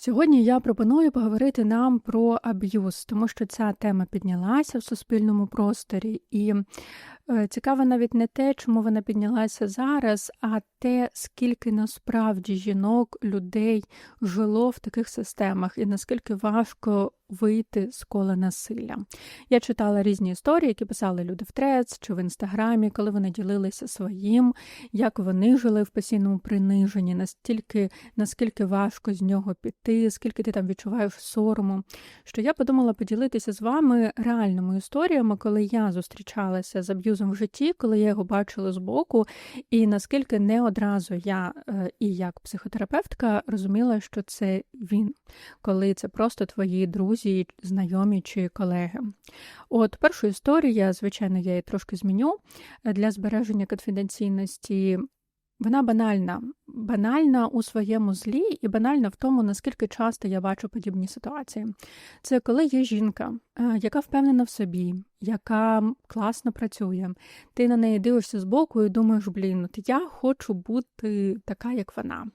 Сьогодні я пропоную поговорити нам про аб'юз, тому що ця тема піднялася в суспільному просторі, і цікаво навіть не те, чому вона піднялася зараз, а те, скільки насправді жінок, людей жило в таких системах, і наскільки важко вийти з кола насилля. Я читала різні історії, які писали люди в Трец чи в інстаграмі, коли вони ділилися своїм, як вони жили в постійному приниженні, настільки наскільки важко з нього піти, скільки ти там відчуваєш сорому. Що я подумала поділитися з вами реальними історіями, коли я зустрічалася з аб'юзом в житті, коли я його бачила збоку, і наскільки не одразу я е, і як психотерапевтка розуміла, що це він, коли це просто твої друзі, знайомі чи колеги. От першу історію, звичайно, я її трошки зміню для збереження конфіденційності. Вона банальна, банальна у своєму злі і банальна в тому, наскільки часто я бачу подібні ситуації. Це коли є жінка, е, яка впевнена в собі, яка класно працює, ти на неї дивишся збоку і думаєш, блін, от я хочу бути така, як вона.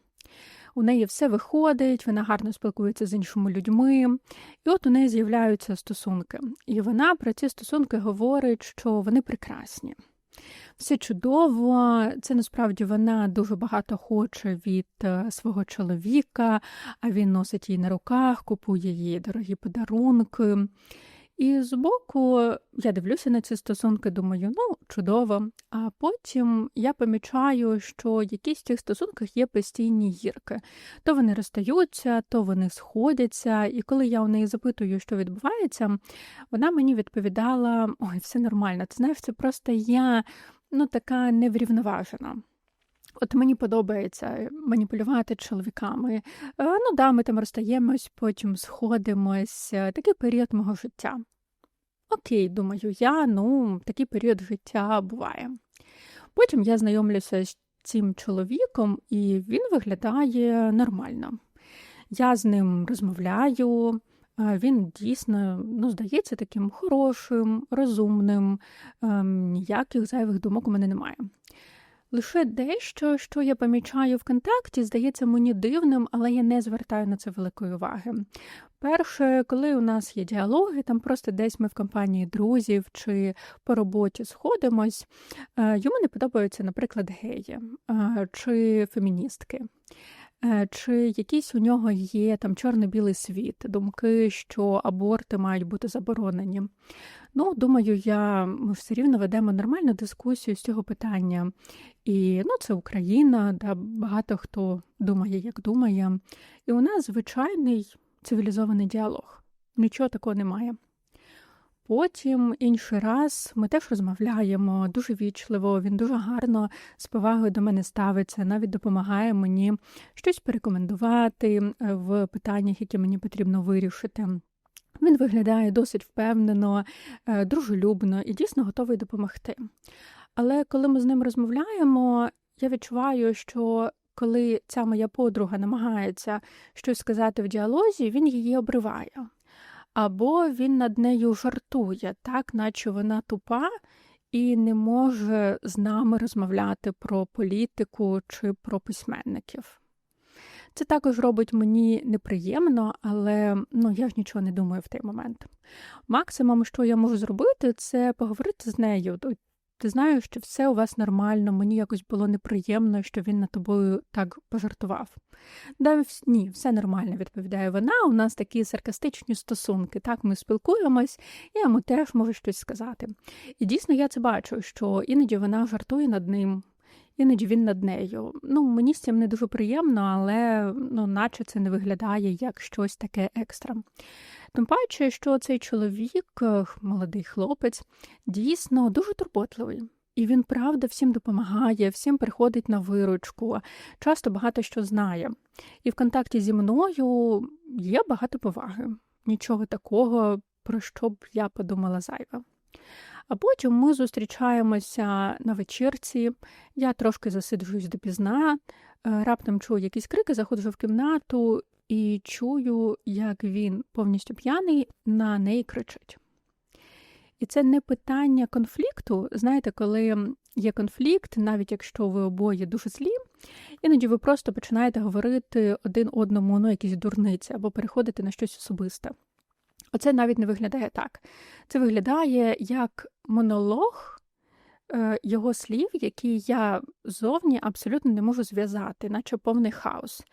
У неї все виходить, вона гарно спілкується з іншими людьми, і от у неї з'являються стосунки. І вона про ці стосунки говорить, що вони прекрасні все чудово. Це насправді вона дуже багато хоче від е, свого чоловіка, а він носить її на руках, купує їй дорогі подарунки. І збоку я дивлюся на ці стосунки, думаю, ну, чудово. А потім я помічаю, що якісь в цих стосунках є постійні гірки. То вони розстаються, то вони сходяться. І коли я у неї запитую, що відбувається, вона мені відповідала: ой, все нормально. Ти знаєш, це просто я ну, така неврівноважена. От мені подобається маніпулювати чоловіками. Е, ну да, ми там розстаємось, потім сходимось. Такий період мого життя. Окей, думаю, я, ну, такий період життя буває. Потім я знайомлюся з цим чоловіком, і він виглядає нормально. Я з ним розмовляю, він дійсно ну, здається таким хорошим, розумним, ем, ніяких зайвих думок у мене немає. Лише дещо, що я помічаю в контакті, здається мені дивним, але я не звертаю на це великої уваги. Перше, коли у нас є діалоги, там просто десь ми в компанії друзів чи по роботі сходимось, е, йому не подобаються, наприклад, геї е, чи феміністки. Е, чи якийсь у нього є там чорно-білий світ, думки, що аборти мають бути заборонені? Ну, думаю, я ми все рівно ведемо нормальну дискусію з цього питання. І ну, це Україна, да, багато хто думає, як думає. І у нас звичайний цивілізований діалог. Нічого такого немає. Потім інший раз ми теж розмовляємо дуже вічливо, він дуже гарно з повагою до мене ставиться, навіть допомагає мені щось порекомендувати е, в питаннях, які мені потрібно вирішити. Він виглядає досить впевнено, е, дружелюбно і дійсно готовий допомогти. Але коли ми з ним розмовляємо, я відчуваю, що коли ця моя подруга намагається щось сказати в діалозі, він її обриває або він над нею жартує, так, наче вона тупа і не може з нами розмовляти про політику чи про письменників. Це також робить мені неприємно, але ну, я ж нічого не думаю в той момент. Максимум, що я можу зробити, це поговорити з нею, ти знаєш, що все у вас нормально, мені якось було неприємно, що він над тобою так пожартував. Да, ні, все нормально, відповідає вона. У нас такі саркастичні стосунки. Так, ми спілкуємось, я йому теж можу щось сказати. І дійсно я це бачу, що іноді вона жартує над ним. Іноді він над нею. Ну, мені з цим не дуже приємно, але ну, наче це не виглядає як щось таке екстра. Тим паче, що цей чоловік, е, молодий хлопець, дійсно дуже турботливий. І він, правда, всім допомагає, всім приходить на виручку, часто багато що знає. І в контакті зі мною є багато поваги. Нічого такого, про що б я подумала зайве. А потім ми зустрічаємося на вечірці, я трошки засиджуюсь допізна, е, раптом чую якісь крики, заходжу в кімнату і чую, як він повністю п'яний на неї кричить. І це не питання конфлікту. Знаєте, коли є конфлікт, навіть якщо ви обоє дуже злі, іноді ви просто починаєте говорити один одному ну, якісь дурниці або переходити на щось особисте. Оце навіть не виглядає так. Це виглядає як монолог е, його слів, які я зовні абсолютно не можу зв'язати, наче повний хаос.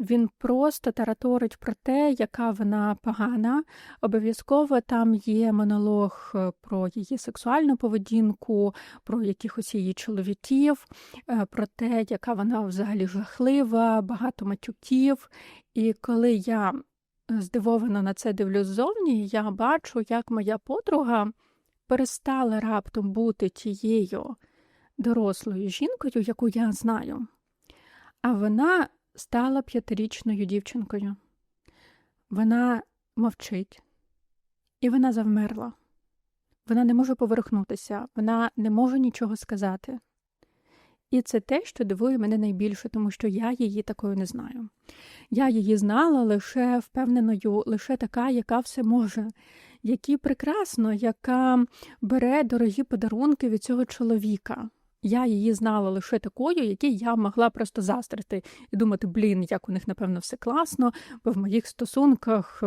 Він просто тараторить про те, яка вона погана. Обов'язково там є монолог е, про її сексуальну поведінку, про якихось її чоловіків, е, про те, яка вона взагалі жахлива, багато матюків. І коли я здивовано на це дивлюсь ззовні, я бачу, як моя подруга перестала раптом бути тією дорослою жінкою, яку я знаю. А вона стала п'ятирічною дівчинкою. Вона мовчить, і вона завмерла. Вона не може поверхнутися, вона не може нічого сказати. І це те, що дивує мене найбільше, тому що я її такою не знаю. Я її знала лише впевненою, лише така, яка все може, які прекрасно, яка бере дорогі подарунки від цього чоловіка. Я її знала лише такою, якій я могла просто застрити і думати, блін, як у них, напевно, все класно, бо в моїх стосунках.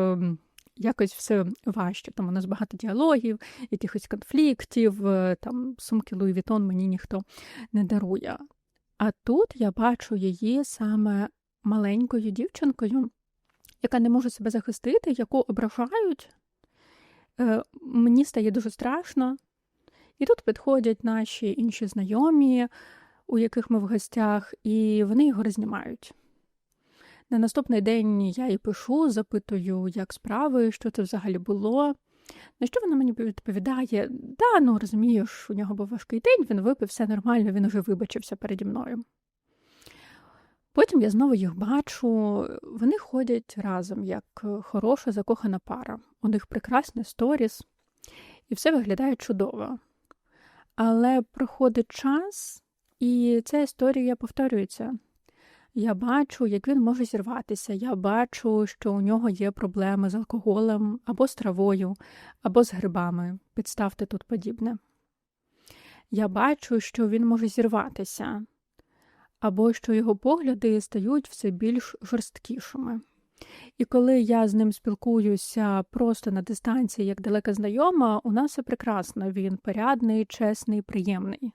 Якось все важче. Там у нас багато діалогів, якихось конфліктів, е, там сумки Луї Вітон мені ніхто не дарує. А тут я бачу її саме маленькою дівчинкою, яка не може себе захистити, яку ображають. Е, мені стає дуже страшно. І тут підходять наші інші знайомі, у яких ми в гостях, і вони його рознімають. На наступний день я їй пишу, запитую, як справи, що це взагалі було. На що вона мені відповідає: да, ну розумієш, у нього був важкий день, він випив, все нормально, він уже вибачився переді мною. Потім я знову їх бачу, вони ходять разом, як хороша закохана пара. У них прекрасний сторіс, і все виглядає чудово. Але проходить час, і ця історія повторюється. Я бачу, як він може зірватися. Я бачу, що у нього є проблеми з алкоголем або з травою, або з грибами. Підставте тут подібне. Я бачу, що він може зірватися, або що його погляди стають все більш жорсткішими. І коли я з ним спілкуюся просто на дистанції, як далека знайома, у нас все прекрасно. Він порядний, чесний, приємний.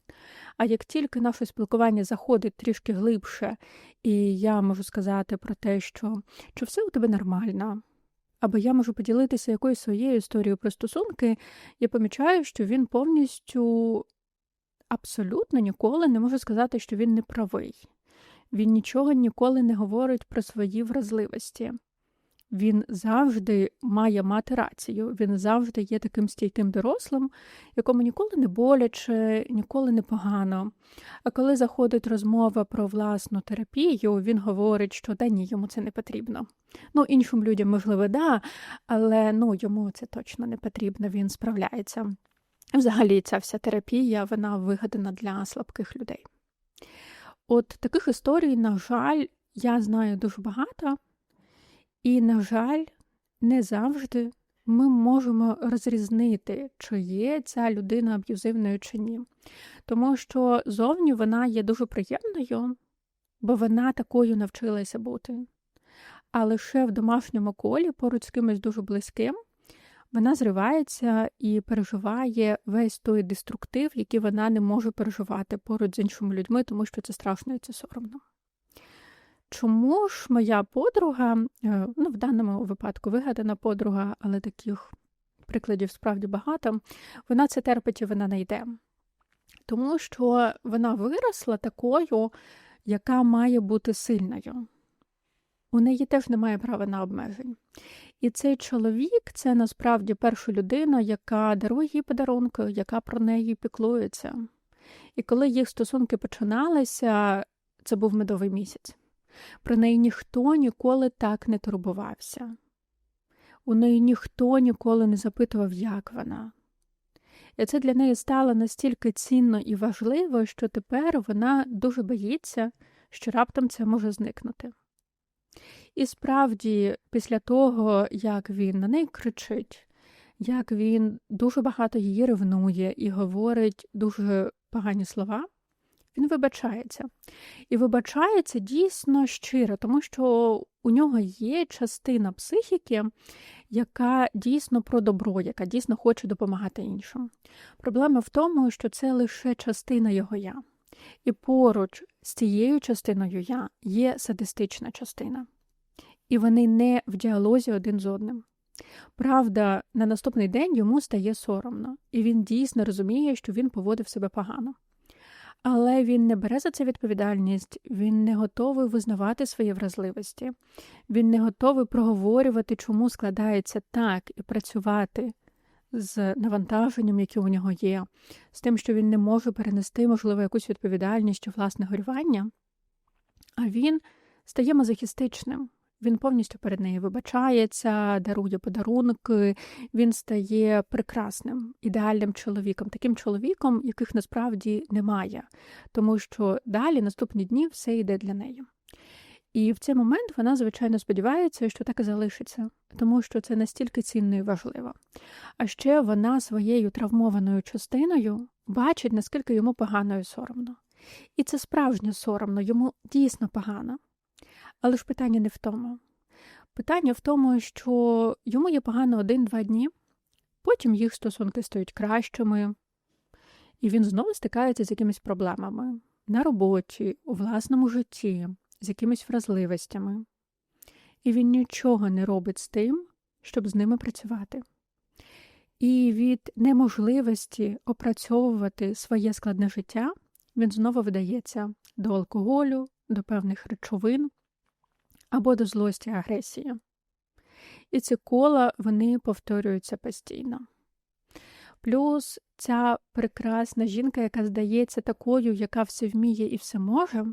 А як тільки наше спілкування заходить трішки глибше, і я можу сказати про те, що, що все у тебе нормально, або я можу поділитися якоюсь своєю історією про стосунки, я помічаю, що він повністю абсолютно ніколи не може сказати, що він не правий. Він нічого ніколи не говорить про свої вразливості. Він завжди має мати рацію, він завжди є таким стійким дорослим, якому ніколи не боляче, ніколи не погано. А коли заходить розмова про власну терапію, він говорить, що да ні, йому це не потрібно. Ну, іншим людям, можливо, да, але ну, йому це точно не потрібно, він справляється. Взагалі, ця вся терапія вона вигадана для слабких людей. От таких історій, на жаль, я знаю дуже багато, і, на жаль, не завжди ми можемо розрізнити, чи є ця людина аб'юзивною чи ні. Тому що зовні вона є дуже приємною, бо вона такою навчилася бути. А лише в домашньому колі, поруч з кимось дуже близьким, вона зривається і переживає весь той деструктив, який вона не може переживати поруч з іншими людьми, тому що це страшно і це соромно. Чому ж моя подруга, е, ну, в даному випадку вигадана подруга, але таких прикладів справді багато, вона це терпить і вона не йде. Тому що вона виросла такою, яка має бути сильною. У неї теж немає права на обмежень. І цей чоловік це насправді перша людина, яка дарує їй подарунки, яка про неї піклується. І коли їх стосунки починалися, це був медовий місяць. Про неї ніхто ніколи так не турбувався. У неї ніхто ніколи не запитував, як вона. І це для неї стало настільки цінно і важливо, що тепер вона дуже боїться, що раптом це може зникнути. І справді, після того, як він на неї кричить, як він дуже багато її ревнує і говорить дуже погані слова, він вибачається. І вибачається дійсно щиро, тому що у нього є частина психіки, яка дійсно про добро, яка дійсно хоче допомагати іншим. Проблема в тому, що це лише частина його я. І поруч з цією частиною я є садистична частина. І вони не в діалозі один з одним. Правда, на наступний день йому стає соромно, і він дійсно розуміє, що він поводив себе погано. Але він не бере за це відповідальність, він не готовий визнавати свої вразливості, він не готовий проговорювати, чому складається так, і працювати з навантаженням, яке у нього є, з тим, що він не може перенести, можливо, якусь відповідальність чи власне горювання. А він стає мазохістичним. Він повністю перед нею вибачається, дарує подарунки, він стає прекрасним, ідеальним чоловіком, таким чоловіком, яких насправді немає, тому що далі наступні дні все йде для неї. І в цей момент вона, звичайно, сподівається, що так і залишиться, тому що це настільки цінно і важливо. А ще вона своєю травмованою частиною бачить, наскільки йому погано і соромно. І це справжнє соромно, йому дійсно погано. Але ж питання не в тому. Питання в тому, що йому є погано один-два дні, потім їх стосунки стають кращими, і він знову стикається з якимись проблемами на роботі, у власному житті, з якимись вразливостями. І він нічого не робить з тим, щоб з ними працювати. І від неможливості опрацьовувати своє складне життя він знову видається до алкоголю, до певних речовин або до злості агресії. І ці кола вони повторюються постійно. Плюс ця прекрасна жінка, яка здається такою, яка все вміє і все може,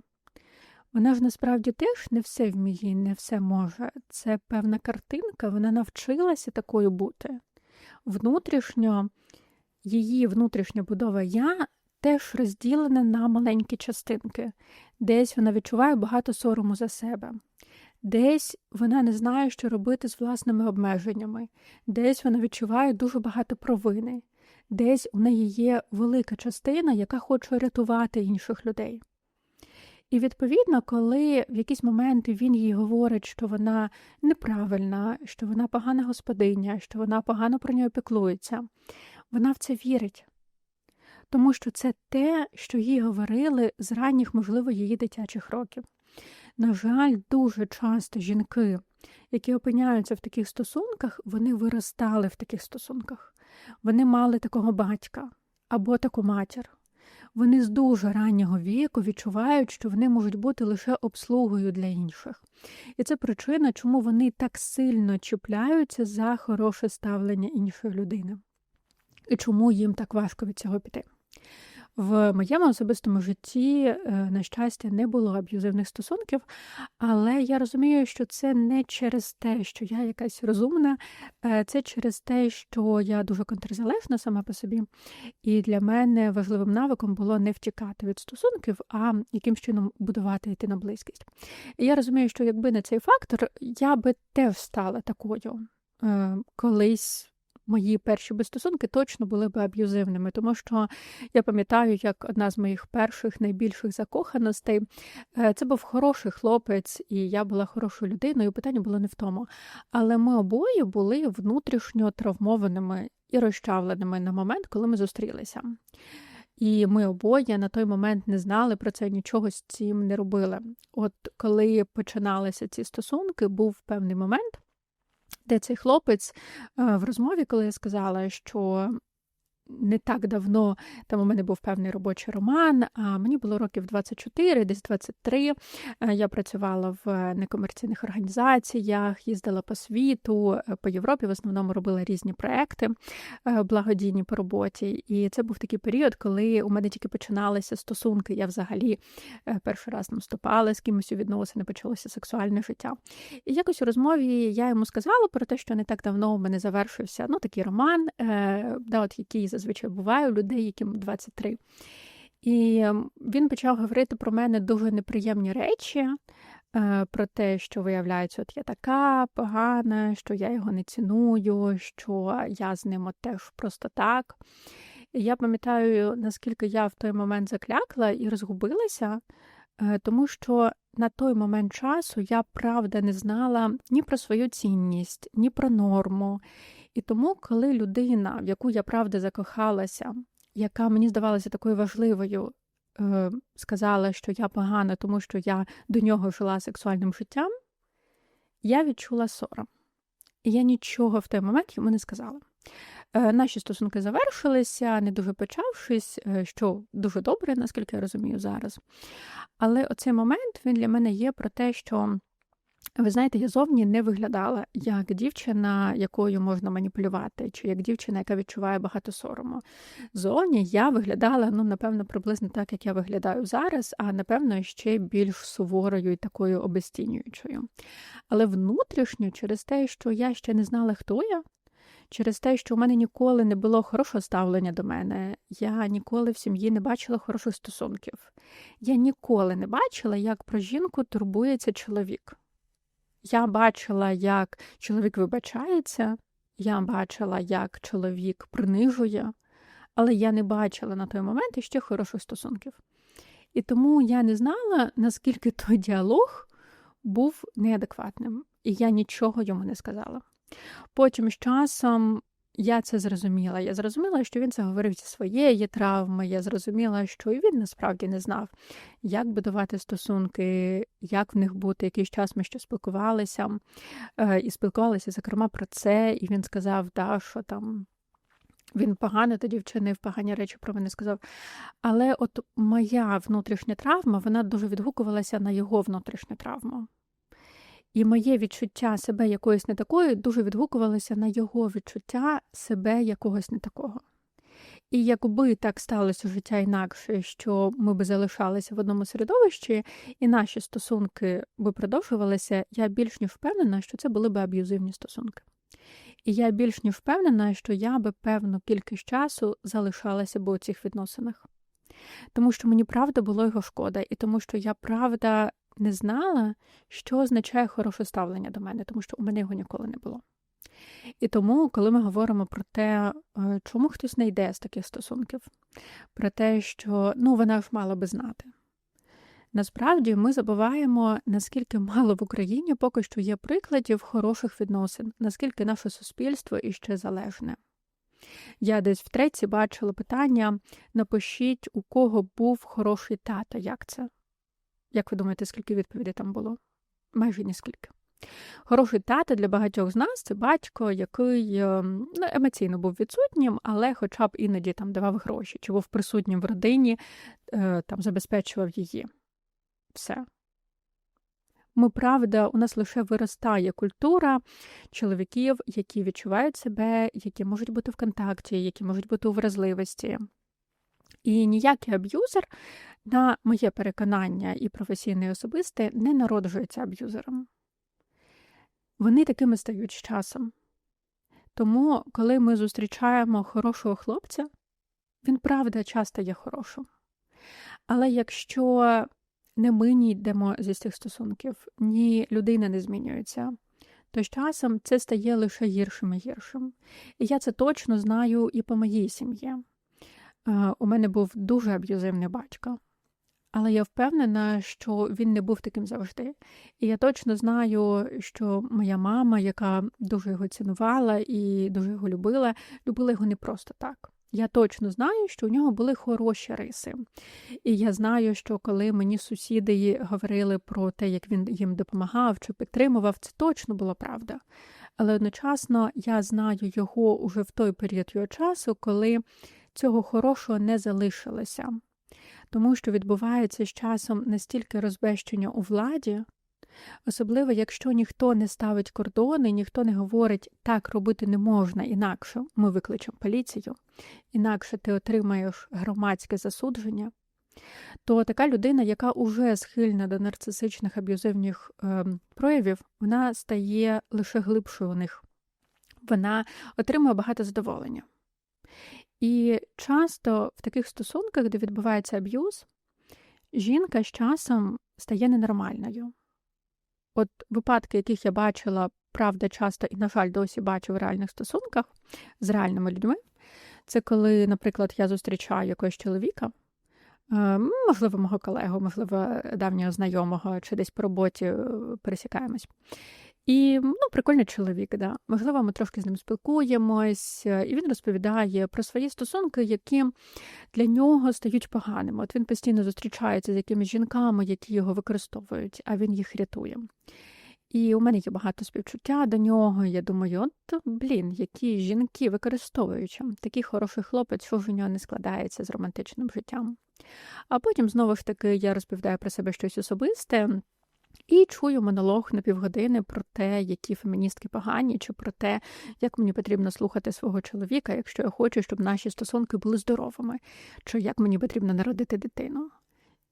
вона ж насправді теж не все вміє і не все може. Це певна картинка, вона навчилася такою бути. Внутрішньо, її внутрішня будова я теж розділена на маленькі частинки. Десь вона відчуває багато сорому за себе. Десь вона не знає, що робити з власними обмеженнями, десь вона відчуває дуже багато провини, десь у неї є велика частина, яка хоче рятувати інших людей. І відповідно, коли в якісь моменти він їй говорить, що вона неправильна, що вона погана господиня, що вона погано про нього піклується, вона в це вірить. Тому що це те, що їй говорили з ранніх, можливо, її дитячих років. На жаль, дуже часто жінки, які опиняються в таких стосунках, вони виростали в таких стосунках. Вони мали такого батька або таку матір. Вони з дуже раннього віку відчувають, що вони можуть бути лише обслугою для інших. І це причина, чому вони так сильно чіпляються за хороше ставлення іншої людини. І чому їм так важко від цього піти. В моєму особистому житті, е, на щастя, не було аб'юзивних стосунків, але я розумію, що це не через те, що я якась розумна, е, це через те, що я дуже контрзалежна сама по собі. І для мене важливим навиком було не втікати від стосунків, а яким чином будувати йти на близькість. І я розумію, що якби не цей фактор, я би теж стала такою е, колись мої перші безстосунки точно були б аб'юзивними, тому що я пам'ятаю, як одна з моїх перших найбільших закоханостей е, це був хороший хлопець, і я була хорошою людиною. Питання було не в тому. Але ми обоє були внутрішньо травмованими і розчавленими на момент, коли ми зустрілися. І ми обоє на той момент не знали про це, нічого з цим не робили. От коли починалися ці стосунки, був певний момент, де цей хлопець е, в розмові, коли я сказала, що не так давно там у мене був певний робочий роман, а мені було років 24, десь 23. Е, я працювала в некомерційних організаціях, їздила по світу, е, по Європі, в основному робила різні проекти е, благодійні по роботі. І це був такий період, коли у мене тільки починалися стосунки. Я взагалі перший раз наступала з кимось у відносини, почалося сексуальне життя. І якось у розмові я йому сказала про те, що не так давно у мене завершився ну, такий роман, да, от який зазвичай буває у людей, яким 23. І ем, він почав говорити про мене дуже неприємні речі. е, про те, що виявляється, от я така погана, що я його не ціную, що я з ним от теж просто так. І я пам'ятаю, наскільки я в той момент заклякла і розгубилася, е, тому що на той момент часу я правда не знала ні про свою цінність, ні про норму. І тому, коли людина, в яку я правда закохалася, яка мені здавалася такою важливою, е, сказала, що я погана, тому що я до нього жила сексуальним життям, я відчула сором. І я нічого в той момент йому не сказала. Е, наші стосунки завершилися, не дуже почавшись, е, що дуже добре, наскільки я розумію зараз. Але оцей момент він для мене є про те, що. Ви знаєте, я зовні не виглядала як дівчина, якою можна маніпулювати, чи як дівчина, яка відчуває багато сорому. Зовні я виглядала, ну, напевно, приблизно так, як я виглядаю зараз, а напевно, ще більш суворою і такою обезцінюючою. Але внутрішньо, через те, що я ще не знала, хто я, через те, що у мене ніколи не було хорошого ставлення до мене, я ніколи в сім'ї не бачила хороших стосунків. Я ніколи не бачила, як про жінку турбується чоловік. Я бачила, як чоловік вибачається, я бачила, як чоловік принижує, але я не бачила на той момент іще хороших стосунків. І тому я не знала, наскільки той діалог був неадекватним, і я нічого йому не сказала. Потім з часом я це зрозуміла. Я зрозуміла, що він це говорив зі своєї травми. Я зрозуміла, що і він насправді не знав, як будувати стосунки, як в них бути. Якийсь час ми ще спілкувалися е, і спілкувалися, зокрема, про це. І він сказав, да, що там. Він погано тоді вчинив погані речі про мене сказав. Але от моя внутрішня травма, вона дуже відгукувалася на його внутрішню травму. І моє відчуття себе якоїсь не такої дуже відгукувалося на його відчуття себе якогось не такого. І якби так сталося життя інакше, що ми би залишалися в одному середовищі, і наші стосунки би продовжувалися, я більш ніж впевнена, що це були б аб'юзивні стосунки. І я більш ніж впевнена, що я би певну кількість часу залишалася б у цих відносинах. Тому що мені правда було його шкода, і тому що я правда не знала, що означає хороше ставлення до мене, тому що у мене його ніколи не було. І тому, коли ми говоримо про те, е, чому хтось не йде з таких стосунків, про те, що ну, вона ж мала би знати. Насправді ми забуваємо, наскільки мало в Україні поки що є прикладів хороших відносин, наскільки наше суспільство іще залежне. Я десь втретє бачила питання: напишіть, у кого був хороший тато, як це? Як ви думаєте, скільки відповідей там було? Майже ніскільки. Хороший тато для багатьох з нас це батько, який ем, ну, емоційно був відсутнім, але хоча б іноді там давав гроші, чи був присутнім в родині, е, там забезпечував її. Все. Ми, правда, у нас лише виростає культура чоловіків, які відчувають себе, які можуть бути в контакті, які можуть бути у вразливості. І ніякий аб'юзер, на моє переконання і професійне і особисте, не народжується аб'юзером. Вони такими стають з часом. Тому, коли ми зустрічаємо хорошого хлопця, він правда часто є хорошим. Але якщо не ми не йдемо зі цих стосунків, ні людина не змінюється, то з часом це стає лише гіршим і гіршим. І я це точно знаю і по моїй сім'ї. У мене був дуже аб'юзивний батько, але я впевнена, що він не був таким завжди. І я точно знаю, що моя мама, яка дуже його цінувала і дуже його любила, любила його не просто так. Я точно знаю, що у нього були хороші риси. І я знаю, що коли мені сусіди говорили про те, як він їм допомагав чи підтримував, це точно була правда. Але одночасно я знаю його уже в той період його часу, коли цього хорошого не залишилося, тому що відбувається з часом настільки розбещення у владі, особливо якщо ніхто не ставить кордони, ніхто не говорить, так робити не можна, інакше ми викличемо поліцію, інакше ти отримаєш громадське засудження. То така людина, яка уже схильна до нарцисичних аб'юзивних е, проявів, вона стає лише глибшою у них. Вона отримує багато задоволення. І часто в таких стосунках, де відбувається аб'юз, жінка з часом стає ненормальною. от випадки, яких я бачила, правда, часто і, на жаль, досі бачу в реальних стосунках з реальними людьми, це коли, наприклад, я зустрічаю якогось чоловіка, е, можливо, мого колегу, можливо, давнього знайомого, чи десь по роботі е, пересікаємось. І ну, прикольний чоловік, да. Можливо, ми трошки з ним спілкуємось, е, і він розповідає про свої стосунки, які для нього стають поганими. От він постійно зустрічається з якимись жінками, які його використовують, а він їх рятує. І у мене є багато співчуття до нього. Я думаю, от блін, які жінки використовуючи. Такий хороший хлопець, що ж у нього не складається з романтичним життям. А потім, знову ж таки, я розповідаю про себе щось особисте. І чую монолог на півгодини про те, які феміністки погані, чи про те, як мені потрібно слухати свого чоловіка, якщо я хочу, щоб наші стосунки були здоровими, чи як мені потрібно народити дитину.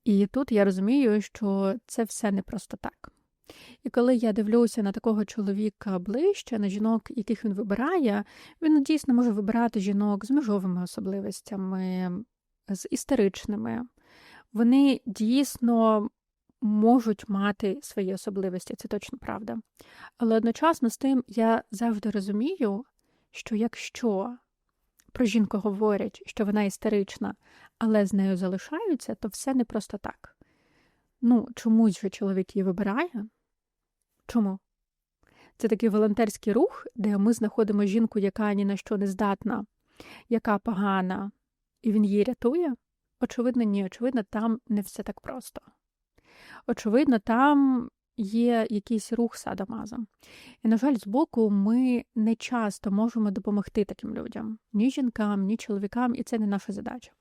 І тут я розумію, що це все не просто так. І коли я дивлюся на такого чоловіка ближче, на жінок, яких він вибирає, він дійсно може вибирати жінок з межовими особливостями, з істеричними. Вони дійсно можуть мати свої особливості, це точно правда. Але одночасно з тим я завжди розумію, що якщо про жінку говорять, що вона істерична, але з нею залишаються, то все не просто так. Ну, чомусь же чоловік її вибирає. Чому? Це такий волонтерський рух, де ми знаходимо жінку, яка ні на що не здатна, яка погана, і він її рятує? Очевидно, ні, очевидно, там не все так просто. Очевидно, там є якийсь рух садомазом. І, на жаль, збоку ми не часто можемо допомогти таким людям, ні жінкам, ні чоловікам, і це не наша задача.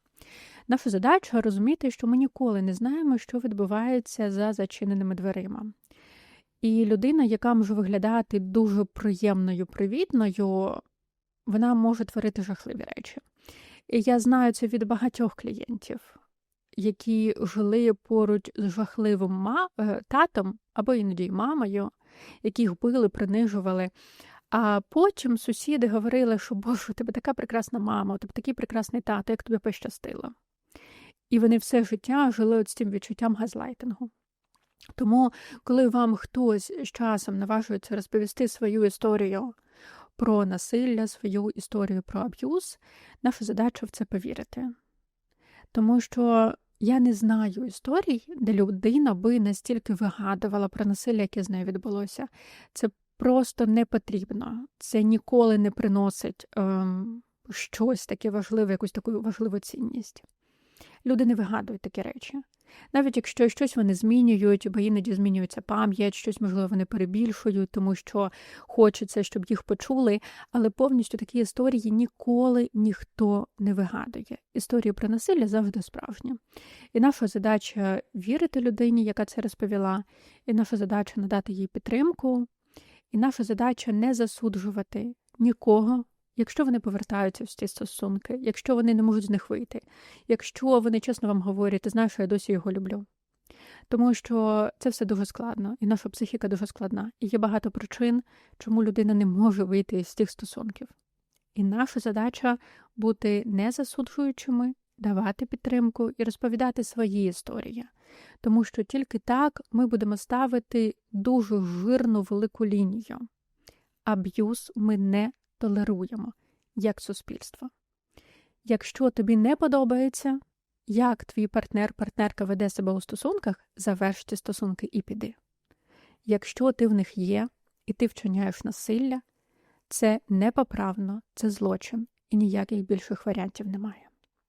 Наша задача розуміти, що ми ніколи не знаємо, що відбувається за зачиненими дверима. І людина, яка може виглядати дуже приємною, привітною, вона може творити жахливі речі. І я знаю це від багатьох клієнтів які жили поруч з жахливим ма... Е, татом або іноді мамою, яких били, принижували. А потім сусіди говорили, що Боже, у тебе така прекрасна мама, у тебе такий прекрасний тато, як тобі пощастило. І вони все життя жили от з цим відчуттям газлайтингу. Тому, коли вам хтось з часом наважується розповісти свою історію про насилля, свою історію про аб'юз, наша задача в це повірити. Тому що я не знаю історій, де людина би настільки вигадувала про насилля, яке з нею відбулося. Це просто не потрібно. Це ніколи не приносить ем, щось таке важливе, якусь таку важливу цінність. Люди не вигадують такі речі. Навіть якщо щось вони змінюють, бо іноді змінюється пам'ять, щось, можливо, вони перебільшують, тому що хочеться, щоб їх почули, але повністю такі історії ніколи ніхто не вигадує. Історії про насилля завжди справжні. І наша задача вірити людині, яка це розповіла, і наша задача надати їй підтримку, і наша задача не засуджувати нікого якщо вони повертаються в ці стосунки, якщо вони не можуть з них вийти, якщо вони чесно вам говорять, ти знаєш, що я досі його люблю. Тому що це все дуже складно, і наша психіка дуже складна. І є багато причин, чому людина не може вийти з цих стосунків. І наша задача бути не засуджуючими, давати підтримку і розповідати свої історії. Тому що тільки так ми будемо ставити дуже жирну велику лінію. Аб'юз ми не толеруємо як суспільство. Якщо тобі не подобається, як твій партнер, партнерка веде себе у стосунках, заверш ці стосунки і піди. Якщо ти в них є і ти вчиняєш насилля, це непоправно, це злочин, і ніяких більших варіантів немає.